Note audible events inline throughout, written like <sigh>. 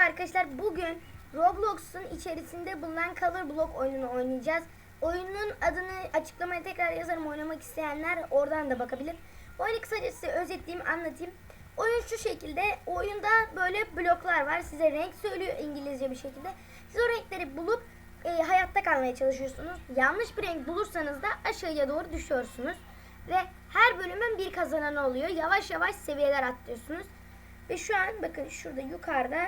arkadaşlar. Bugün Roblox'un içerisinde bulunan Color Block oyununu oynayacağız. Oyunun adını açıklamaya tekrar yazarım. Oynamak isteyenler oradan da bakabilir. Oyunu kısaca size özetleyeyim, anlatayım. Oyun şu şekilde. Oyunda böyle bloklar var. Size renk söylüyor İngilizce bir şekilde. Siz o renkleri bulup e, hayatta kalmaya çalışıyorsunuz. Yanlış bir renk bulursanız da aşağıya doğru düşüyorsunuz. Ve her bölümün bir kazananı oluyor. Yavaş yavaş seviyeler atlıyorsunuz. Ve şu an bakın şurada yukarıda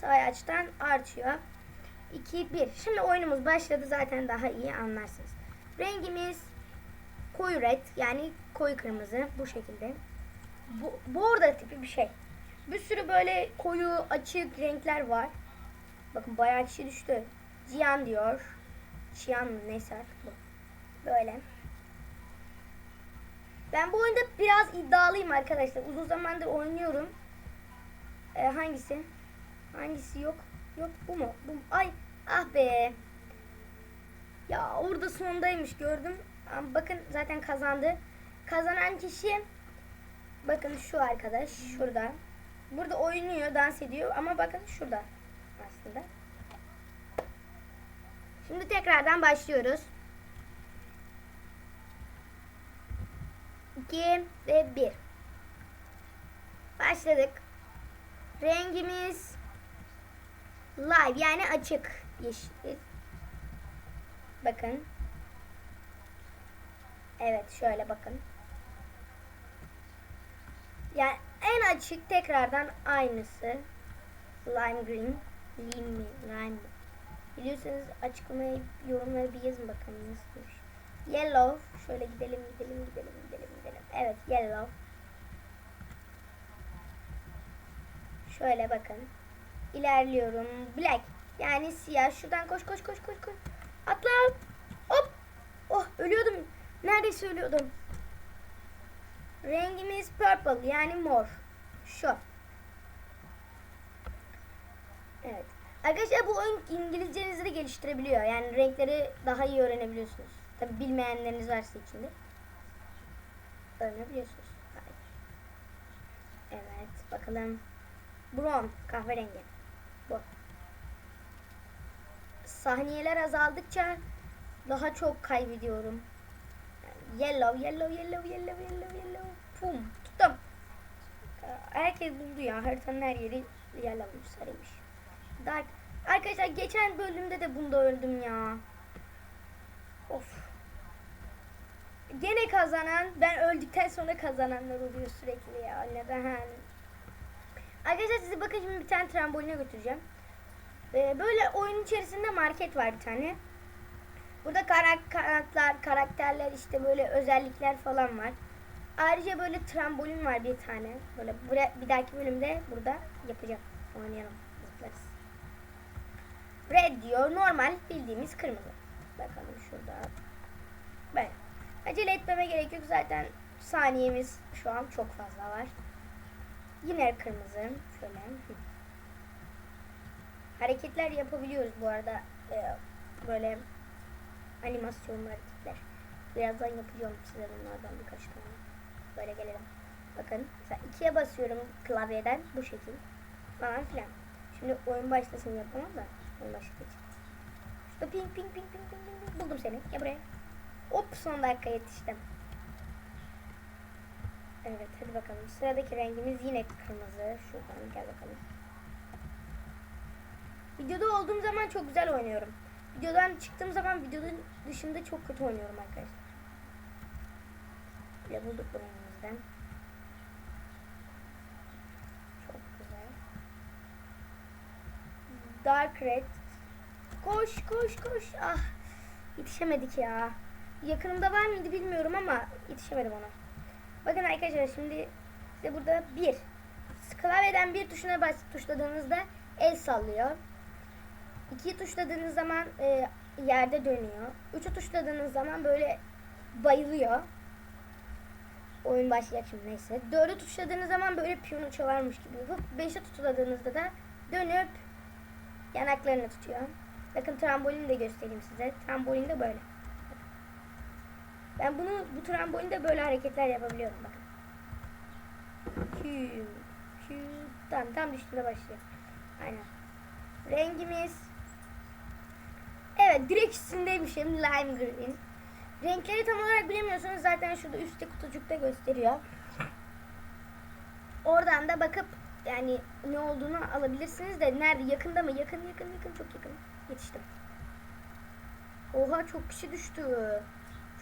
sağ açtan artıyor. 2, 1. Şimdi oyunumuz başladı zaten daha iyi anlarsınız. Rengimiz koyu red yani koyu kırmızı bu şekilde. Bu, borda tipi bir şey. Bir sürü böyle koyu açık renkler var. Bakın bayağı kişi düştü. Cihan diyor. Cihan mı neyse artık bu. Böyle. Ben bu oyunda biraz iddialıyım arkadaşlar. Uzun zamandır oynuyorum. Ee, hangisi? Hangisi yok? Yok bu mu? Bu mu? Ay ah be. Ya orada sondaymış gördüm. Bakın zaten kazandı. Kazanan kişi bakın şu arkadaş şurada. Burada oynuyor, dans ediyor ama bakın şurada aslında. Şimdi tekrardan başlıyoruz. 2 ve 1. Başladık. Rengimiz live yani açık yeşil. Bakın. Evet şöyle bakın. Yani en açık tekrardan aynısı. Lime green. Lime mi? Lime mi? Biliyorsanız açıklamayı yorumlara bir yazın bakalım nasılmış. Yellow. Şöyle gidelim gidelim gidelim gidelim gidelim. Evet yellow. Şöyle bakın. İlerliyorum. Black. Yani siyah. Şuradan koş koş koş koş koş. Atla. Hop. Oh ölüyordum. Neredeyse ölüyordum. Rengimiz purple yani mor. Şu. Evet. Arkadaşlar bu oyun İngilizcenizi de geliştirebiliyor. Yani renkleri daha iyi öğrenebiliyorsunuz. Tabi bilmeyenleriniz varsa içinde. Öğrenebiliyorsunuz. Hayır. Evet bakalım. Brown kahverengi. Bu. Saniyeler azaldıkça daha çok kaybediyorum. Yellow, yellow, yellow, yellow, yellow, yellow. Pum. Tuttum. Herkes buldu ya. Haritanın her yeri yellowmuş, sarıymış. Dark. Arkadaşlar geçen bölümde de bunda öldüm ya. Of. Gene kazanan, ben öldükten sonra kazananlar oluyor sürekli ya. Neden? Arkadaşlar size bakın şimdi bir tane tramboline götüreceğim. Ee, böyle oyun içerisinde market var bir tane. Burada karak kanatlar, karakterler işte böyle özellikler falan var. Ayrıca böyle trambolin var bir tane. Böyle bura- bir dahaki bölümde burada yapacağım. Oynayalım. Zıplarız. Red diyor. Normal bildiğimiz kırmızı. Bakalım şurada. Böyle. Acele etmeme gerek yok. Zaten saniyemiz şu an çok fazla var. Yine kırmızı. Şöyle. Hareketler yapabiliyoruz bu arada. Ee, böyle animasyonlu hareketler. Birazdan yapacağım size bunlardan birkaç tane. Böyle gelelim. Bakın mesela ikiye basıyorum klavyeden bu şekil falan filan. Şimdi oyun başlasın yapamam da oyun başladığı için. Şurada ping ping ping ping ping ping buldum seni. Gel buraya. Hop son dakika yetiştim. Evet hadi bakalım. Sıradaki rengimiz yine kırmızı. Şuradan gel bakalım. Videoda olduğum zaman çok güzel oynuyorum. Videodan çıktığım zaman videonun dışında çok kötü oynuyorum arkadaşlar. Bile bulduk bu rengimizden. Çok güzel. Dark red. Koş koş koş. Ah yetişemedik ya. Yakınımda var mıydı bilmiyorum ama yetişemedim ona. Bakın arkadaşlar şimdi size burada bir. Klavyeden bir tuşuna bas tuşladığınızda el sallıyor. İkiyi tuşladığınız zaman e, yerde dönüyor. Üçü tuşladığınız zaman böyle bayılıyor. Oyun başlayacak şimdi neyse. Dördü tuşladığınız zaman böyle piyano çalarmış gibi yapıp beşi tuşladığınızda da dönüp yanaklarını tutuyor. Bakın trambolini de göstereyim size. Trambolin de böyle. Ben bunu bu trambolinde böyle hareketler yapabiliyorum bakın. Hü, hü, tam tam düştüğünde başlıyor. Aynen. Rengimiz Evet direkt üstündeymişim lime green. Renkleri tam olarak bilemiyorsanız zaten şurada üstte kutucukta gösteriyor. Oradan da bakıp yani ne olduğunu alabilirsiniz de nerede yakında mı? Yakın yakın yakın çok yakın. Yetiştim. Oha çok kişi düştü.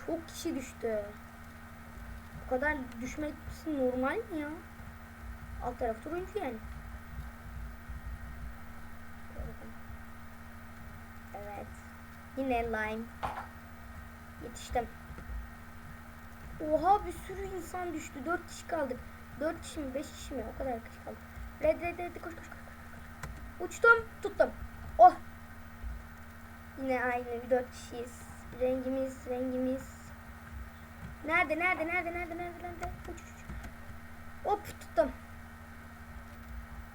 Çok kişi düştü. Bu kadar düşmesi normal mi ya? Alt taraf turuncu yani. Evet. Yine lime. Yetiştim. Oha bir sürü insan düştü. Dört kişi kaldık. Dört kişi mi? Beş kişi mi? O kadar kişi kaldı. Red red red koş koş koş. Uçtum. Tuttum. Oh. Yine aynı bir dört kişiyiz. Rengimiz rengimiz. Nerede nerede nerede nerede nerede nerede? Uç uç. Hop tuttum.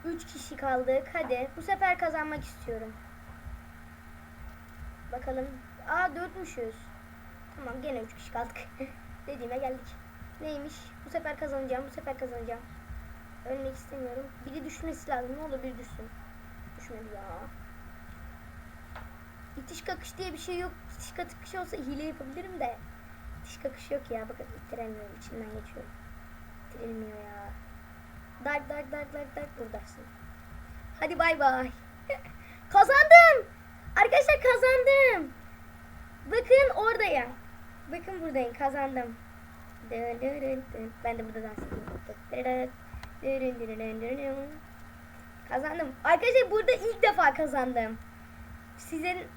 Üç kişi kaldık. Hadi bu sefer kazanmak istiyorum. Bakalım. Aa dörtmüşüz. Tamam gene üç kişi kaldık. <laughs> Dediğime geldik. Neymiş? Bu sefer kazanacağım. Bu sefer kazanacağım. Ölmek istemiyorum. Biri düşmesi lazım. Ne olur biri düşsün. Düşmedi ya. İtiş kakış diye bir şey yok. İtiş kakış olsa hile yapabilirim de. İtiş kakış yok ya. Bakın ittiremiyorum. İçinden geçiyorum. İttirilmiyor ya. Dark dark dark dark dark buradasın. Hadi bay bay. <laughs> kazandım. Arkadaşlar kazandım. Bakın oradayım. Bakın buradayım kazandım. Ben de burada dans dın. Kazandım. Arkadaşlar burada ilk defa kazandım. Sizin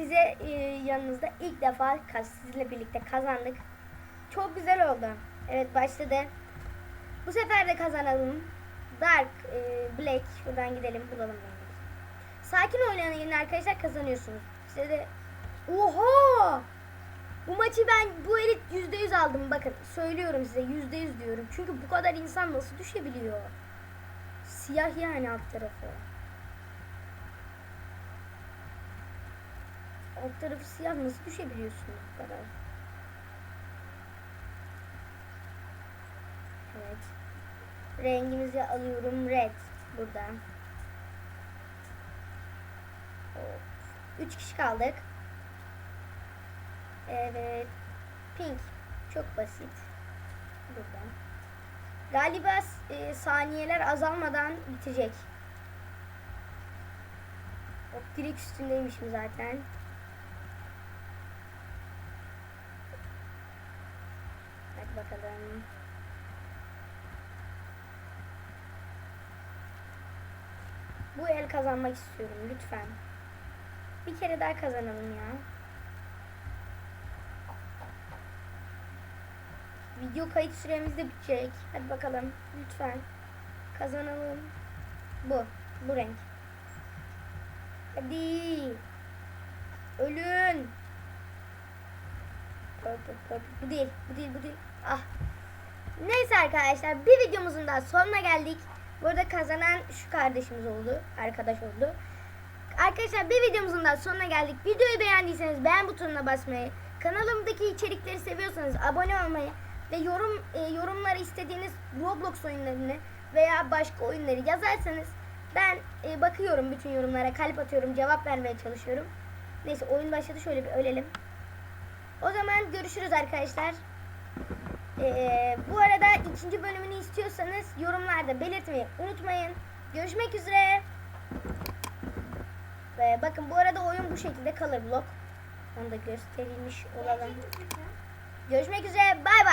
size e, yanınızda ilk defa sizinle birlikte kazandık. Çok güzel oldu. Evet başladı. Bu sefer de kazanalım. Dark, e, Black. Şuradan gidelim bulalım. Sakin oynayın arkadaşlar kazanıyorsunuz. Size de... Oha! Bu maçı ben bu elit yüzde yüz aldım. Bakın söylüyorum size yüzde yüz diyorum. Çünkü bu kadar insan nasıl düşebiliyor? Siyah yani alt tarafı. Alt tarafı siyah nasıl düşebiliyorsunuz bu kadar? Evet. Rengimizi alıyorum red buradan. Üç kişi kaldık. Evet. Pink. Çok basit. Buradan. Galiba e, saniyeler azalmadan bitecek. Hop direkt üstündeymişim zaten. Bakalım. Bu el kazanmak istiyorum lütfen. Bir kere daha kazanalım ya. Video kayıt süremiz de bitecek. Hadi bakalım lütfen. Kazanalım. Bu. Bu renk. Hadi. Ölün. Bu değil. Bu değil. Bu değil. Ah. Neyse arkadaşlar bir videomuzun daha sonuna geldik. Burada kazanan şu kardeşimiz oldu. Arkadaş oldu. Arkadaşlar bir videomuzun daha sonuna geldik. Videoyu beğendiyseniz beğen butonuna basmayı, kanalımdaki içerikleri seviyorsanız abone olmayı ve yorum e, yorumlara istediğiniz Roblox oyunlarını veya başka oyunları yazarsanız ben e, bakıyorum bütün yorumlara, kalp atıyorum, cevap vermeye çalışıyorum. Neyse oyun başladı şöyle bir ölelim. O zaman görüşürüz arkadaşlar. Ee, bu arada ikinci bölümünü istiyorsanız yorumlarda belirtmeyi unutmayın. Görüşmek üzere. Ve bakın bu arada oyun bu şekilde color block. Onu da gösterilmiş olalım. Görüşmek üzere. Bay bay.